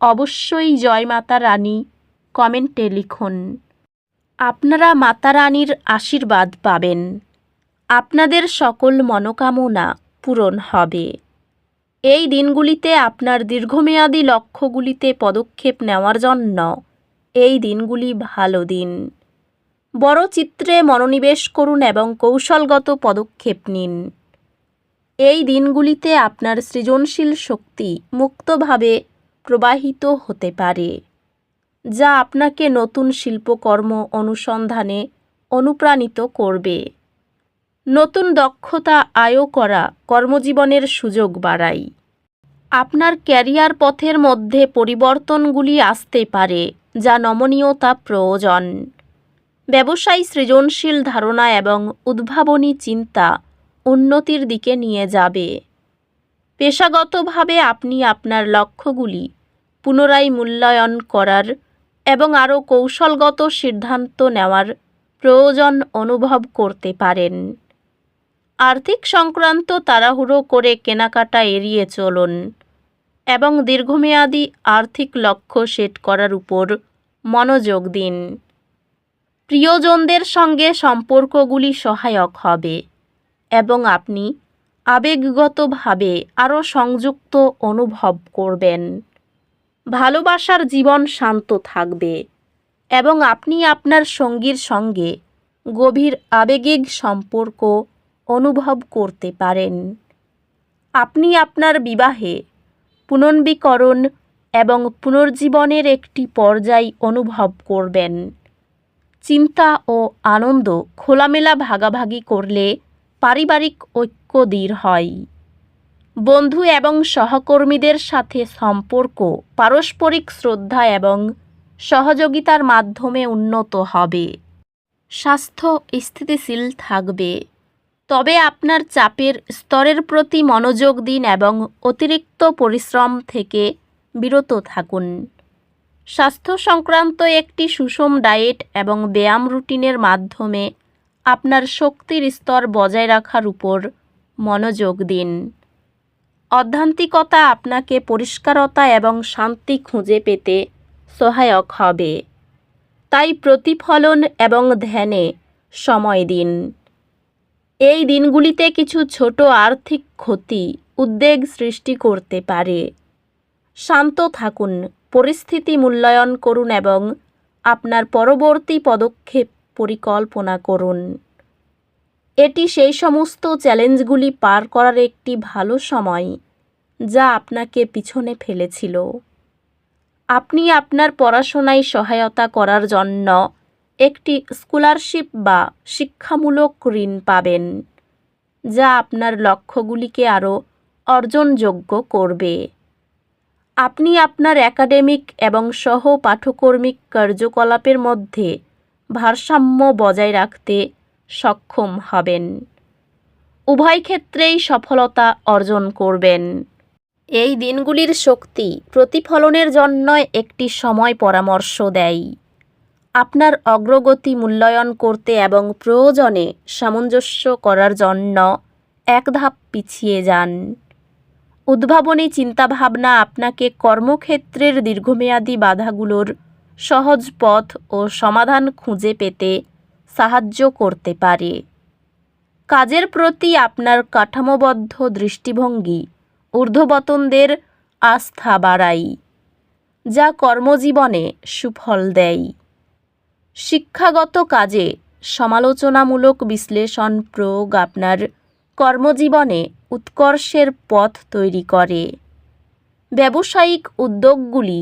অবশ্যই জয় মাতা রানী, কমেন্টে লিখুন। আপনারা মাতা রানীর আশীর্বাদ পাবেন। আপনাদের সকল মনোকামনা পূরণ হবে। এই দিনগুলিতে আপনার দীর্ঘমেয়াদী লক্ষ্যগুলিতে পদক্ষেপ নেওয়ার জন্য এই দিনগুলি ভালো দিন। বড় চিত্রে মনোনিবেশ করুন এবং কৌশলগত পদক্ষেপ নিন। এই দিনগুলিতে আপনার সৃজনশীল শক্তি মুক্তভাবে প্রবাহিত হতে পারে, যা আপনাকে নতুন শিল্পকর্ম অনুসন্ধানে অনুপ্রাণিত করবে। নতুন দক্ষতা আয় করা কর্মজীবনের সুযোগ বাড়ায় আপনার ক্যারিয়ার পথের মধ্যে পরিবর্তনগুলি আসতে পারে, যা নমনীয়তা প্রয়োজন। ব্যবসায়ী সৃজনশীল ধারণা এবং উদ্ভাবনী চিন্তা উন্নতির দিকে নিয়ে যাবে। পেশাগতভাবে আপনি আপনার লক্ষ্যগুলি পুনরায় মূল্যায়ন করার এবং আরও কৌশলগত সিদ্ধান্ত নেওয়ার প্রয়োজন অনুভব করতে পারেন। আর্থিক সংক্রান্ত তাড়াহুড়ো করে কেনাকাটা এড়িয়ে চলুন এবং দীর্ঘমেয়াদী আর্থিক লক্ষ্য সেট করার উপর মনোযোগ দিন। প্রিয়জনদের সঙ্গে সম্পর্কগুলি সহায়ক হবে এবং আপনি আবেগগতভাবে আরও সংযুক্ত অনুভব করবেন। ভালোবাসার জীবন শান্ত থাকবে এবং আপনি আপনার সঙ্গীর সঙ্গে গভীর আবেগিক সম্পর্ক অনুভব করতে পারেন। আপনি আপনার বিবাহে পুনর্বীকরণ এবং পুনর্জীবনের একটি পর্যায় অনুভব করবেন। চিন্তা ও আনন্দ খোলামেলা ভাগাভাগি করলে পারিবারিক ঐক্য দৃঢ় হয়। বন্ধু এবং সহকর্মীদের সাথে সম্পর্ক, পারস্পরিক শ্রদ্ধা এবং সহযোগিতার মাধ্যমে উন্নত হবে। স্বাস্থ্য স্থিতিশীল থাকবে। তবে আপনার চাপের স্তরের প্রতি মনোযোগ দিন এবং অতিরিক্ত পরিশ্রম থেকে বিরত থাকুন। স্বাস্থ্য সংক্রান্ত একটি সুষম ডায়েট এবং ব্যায়াম রুটিনের মাধ্যমে আপনার শক্তির স্তর বজায় রাখার উপর মনোযোগ দিন। অধ্যান্তিকতা আপনাকে পরিষ্কারতা এবং শান্তি খুঁজে পেতে সহায়ক হবে। তাই প্রতিফলন এবং ধ্যানে সময় দিন। এই দিনগুলিতে কিছু ছোট আর্থিক ক্ষতি, উদ্বেগ সৃষ্টি করতে পারে। শান্ত থাকুন, পরিস্থিতি মূল্যায়ন করুন এবং আপনার পরবর্তী পদক্ষেপ পরিকল্পনা করুন। এটি সেই সমস্ত চ্যালেঞ্জগুলি পার করার একটি ভালো সময় যা আপনাকে পিছনে ফেলেছিল। আপনি আপনার পড়াশোনায় সহায়তা করার জন্য একটি স্কলারশিপ বা শিক্ষামূলক ঋণ পাবেন, যা আপনার লক্ষ্যগুলিকে আরও অর্জনযোগ্য করবে। আপনি আপনার একাডেমিক এবং সহ পাঠকর্মিক কার্যকলাপের মধ্যে ভারসাম্য বজায় রাখতে সক্ষম হবেন। উভয় ক্ষেত্রেই সফলতা অর্জন করবেন। এই দিনগুলির শক্তি প্রতিফলনের জন্য একটি সময় পরামর্শ দেয়। আপনার অগ্রগতি মূল্যায়ন করতে এবং প্রয়োজনে সামঞ্জস্য করার জন্য এক ধাপ পিছিয়ে যান। উদ্ভাবনী চিন্তাভাবনা আপনাকে কর্মক্ষেত্রের দীর্ঘমেয়াদী বাধাগুলোর সহজ পথ ও সমাধান খুঁজে পেতে সাহায্য করতে পারে। কাজের প্রতি আপনার কাঠামোবদ্ধ দৃষ্টিভঙ্গি ঊর্ধ্ববতনদের আস্থা বাড়াই, যা কর্মজীবনে সুফল দেয়। শিক্ষাগত কাজে সমালোচনামূলক বিশ্লেষণ প্রয়োগ আপনার কর্মজীবনে উৎকর্ষের পথ তৈরি করে। ব্যবসায়িক উদ্যোগগুলি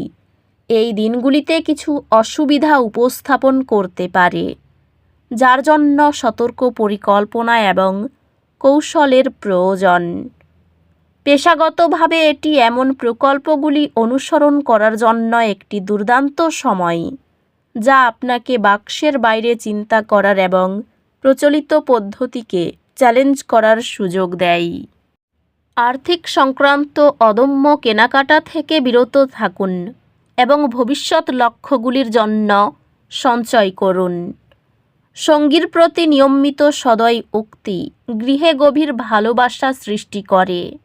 এই দিনগুলিতে কিছু অসুবিধা উপস্থাপন করতে পারে। যার জন্য সতর্ক পরিকল্পনা এবং কৌশলের প্রয়োজন। পেশাগতভাবে এটি এমন প্রকল্পগুলি অনুসরণ করার জন্য একটি দুর্দান্ত সময়, যা আপনাকে বাক্সের বাইরে চিন্তা করার এবং প্রচলিত পদ্ধতিকে চ্যালেঞ্জ করার সুযোগ দেয়। আর্থিক সংক্রান্ত অদম্য কেনাকাটা থেকে বিরত থাকুন এবং ভবিষ্যৎ লক্ষ্যগুলির জন্য সঞ্চয় করুন। সঙ্গীর প্রতি নিয়মিত সদয় উক্তি গৃহে গভীর ভালোবাসা সৃষ্টি করে।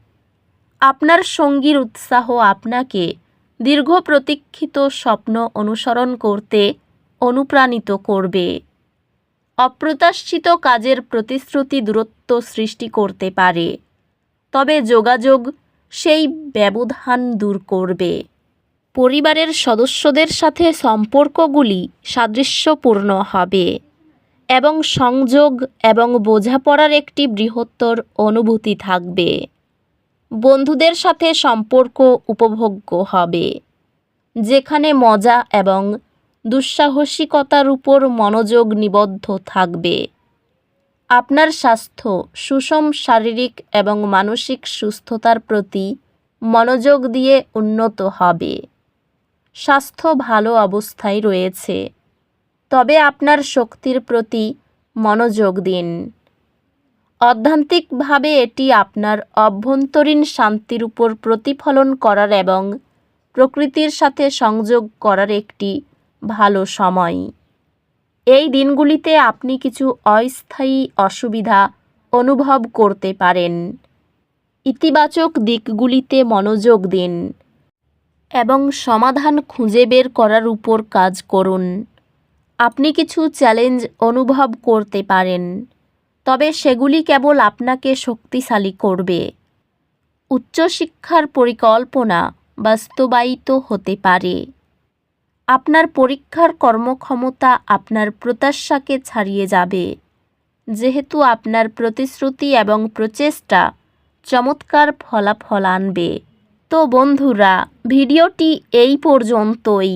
আপনার সঙ্গীর উৎসাহ আপনাকে দীর্ঘ প্রতীক্ষিত স্বপ্ন অনুসরণ করতে অনুপ্রাণিত করবে। অপ্রত্যাশিত কাজের প্রতিশ্রুতি দূরত্ব সৃষ্টি করতে পারে। তবে যোগাযোগ সেই ব্যবধান দূর করবে। পরিবারের সদস্যদের সাথে সম্পর্কগুলি সাদৃশ্যপূর্ণ হবে। এবং সংযোগ এবং বোঝাপড়ার একটি বৃহত্তর অনুভূতি থাকবে। বন্ধুদের সাথে সম্পর্ক উপভোগ্য হবে, যেখানে মজা এবং দুঃসাহসিকতার উপর মনোযোগ নিবদ্ধ থাকবে। আপনার স্বাস্থ্য, সুষম শারীরিক এবং মানসিক সুস্থতার প্রতি মনোযোগ দিয়ে উন্নত হবে। স্বাস্থ্য ভালো অবস্থায় রয়েছে। তবে আপনার শক্তির প্রতি মনোযোগ দিন। অধ্যান্তিকভাবে এটি আপনার অভ্যন্তরীণ শান্তির উপর প্রতিফলন করার এবং প্রকৃতির সাথে সংযোগ করার একটি ভালো সময়। এই দিনগুলিতে আপনি কিছু অস্থায়ী অসুবিধা অনুভব করতে পারেন। ইতিবাচক দিকগুলিতে মনোযোগ দিন এবং সমাধান খুঁজে বের করার উপর কাজ করুন। আপনি কিছু চ্যালেঞ্জ অনুভব করতে পারেন, তবে সেগুলি কেবল আপনাকে শক্তিশালী করবে। উচ্চশিক্ষার পরিকল্পনা বাস্তবায়িত হতে পারে। আপনার পরীক্ষার কর্মক্ষমতা আপনার প্রত্যাশাকে ছাড়িয়ে যাবে। যেহেতু আপনার প্রতিশ্রুতি এবং প্রচেষ্টা চমৎকার ফলাফল আনবে। তো বন্ধুরা, ভিডিওটি এই পর্যন্তই।